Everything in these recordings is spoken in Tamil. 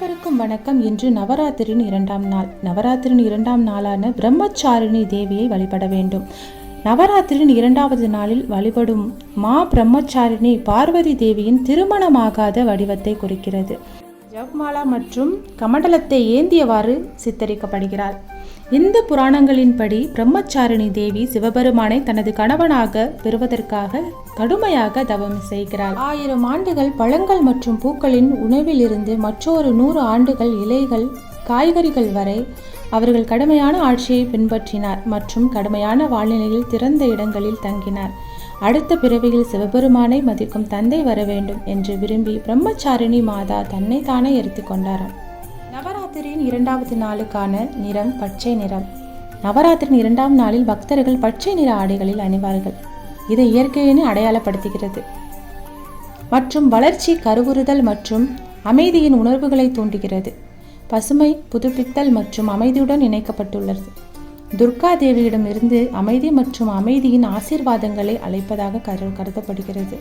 அனைவருக்கும் வணக்கம். இன்று நவராத்திரியின் இரண்டாம் நாள். நவராத்திரியின் இரண்டாம் நாளான பிரம்மச்சாரிணி தேவியை வழிபட வேண்டும். நவராத்திரியின் இரண்டாவது நாளில் வழிபடும் மா பிரம்மச்சாரிணி பார்வதி தேவியின் திருமணமாகாத வடிவத்தை குறிக்கிறது. ஜவ்மாலா மற்றும் கமண்டலத்தை ஏந்தியவாறு சித்தரிக்கப்படுகிறாள் இந்து புராணங்களின்படி பிரம்மச்சாரிணி தேவி சிவபெருமானை தனது கணவனாக பெறுவதற்காக கடுமையாக தவம் செய்கிறாள். ஆயிரம் ஆண்டுகள் பழங்கள் மற்றும் பூக்களின் உணவிலிருந்து மற்றொரு நூறு ஆண்டுகள் இலைகள் காய்கறிகள் வரை அவர்கள் கடுமையான ஆட்சியை பின்பற்றினார் மற்றும் கடுமையான வாழ்நிலையில் திறந்த இடங்களில் தங்கினார். அடுத்த பிறவியில் சிவபெருமானை மதிக்கும் தந்தை வர வேண்டும் என்று விரும்பி பிரம்மச்சாரிணி மாதா தன்னை தானே எடுத்துக்கொண்டாராம் நவராத்திரியின் இரண்டாவது நாளுக்கான நிறம் பச்சை நிறம். நவராத்திரியின் இரண்டாம் நாளில் பக்தர்கள் பச்சை நிற ஆடைகளில் அணிவார்கள். இது இயற்கையினை அடையாளப்படுத்துகிறது. மற்றும் வளர்ச்சி கருவுறுதல் மற்றும் அமைதியின் உணர்வுகளை தூண்டுகிறது. பசுமை புதுப்பித்தல் மற்றும் அமைதியுடன் இணைக்கப்பட்டுள்ளது. துர்கா தேவியிடமிருந்து அமைதி மற்றும் அமைதியின் ஆசீர்வாதங்களை அழைப்பதாக கரு கருதப்படுகிறது.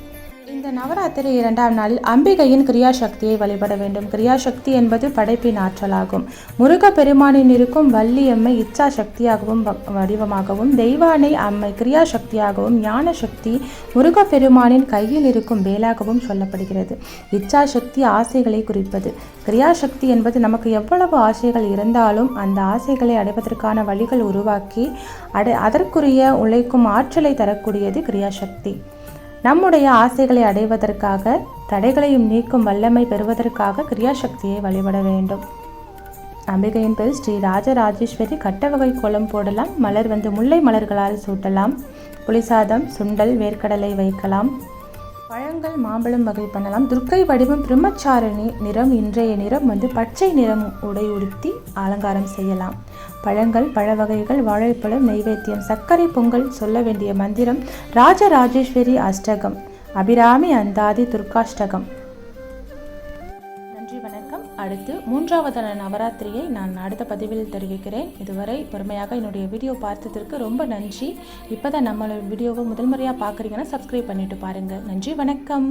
இந்த நவராத்திரி இரண்டாம் நாளில் அம்பிகையின் கிரியாசக்தியை வழிபட வேண்டும். கிரியாசக்தி என்பது படைப்பின் ஆற்றலாகும். முருக பெருமானின் இருக்கும் வள்ளியம்மை இச்சா சக்தியாகவும் வ- வடிவமாகவும் தெய்வானை அம்மை கிரியாசக்தியாகவும் ஞான சக்தி முருக பெருமானின் கையில் இருக்கும் வேலாகவும் சொல்லப்படுகிறது. இச்சா சக்தி ஆசைகளை குறிப்பது. கிரியாசக்தி என்பது நமக்கு எவ்வளவு ஆசைகள் இருந்தாலும் அந்த ஆசைகளை அடைவதற்கான வழிகள் உருவாக்கி அடை அதற்குரிய உழைக்கும் ஆற்றலை தரக்கூடியது கிரியாசக்தி. நம்முடைய ஆசைகளை அடைவதற்காக தடைகளையும் நீக்கும் வல்லமை பெறுவதற்காக கிரியாசக்தியை வழிபட வேண்டும். அம்பிகையின் பேர் ஸ்ரீ ராஜராஜேஸ்வரி. கட்டவகை கோலம் போடலாம் மலர் வந்து முல்லை மலர்களால் சூட்டலாம் புளிசாதம் சுண்டல் வேர்க்கடலை வைக்கலாம் பழங்கள் மாம்பழம் வகை பண்ணலாம். துர்க்கை வடிவம் பிரம்மச்சாரணி நிறம் இன்றைய நிறம் வந்து பச்சை நிறம் உடை உடுத்தி அலங்காரம் செய்யலாம். பழங்கள் பழ வகைகள் வாழைப்பழம் நெய்வேத்தியம் சர்க்கரை பொங்கல் சொல்ல வேண்டிய மந்திரம் ராஜராஜேஸ்வரி அஷ்டகம் அபிராமி அந்தாதி துர்காஷ்டகம். நன்றி வணக்கம். அடுத்து மூன்றாவதான நவராத்திரியை நான் அடுத்த பதிவில் தெரிவிக்கிறேன். இதுவரை பொறுமையாக என்னுடைய வீடியோ பார்த்ததற்கு ரொம்ப நன்றி. இப்போ தான் நம்மளோட வீடியோவை முதல் முறையாக பார்க்குறீங்கன்னா சப்ஸ்கிரைப் பண்ணிட்டு பாருங்கள் நன்றி வணக்கம்.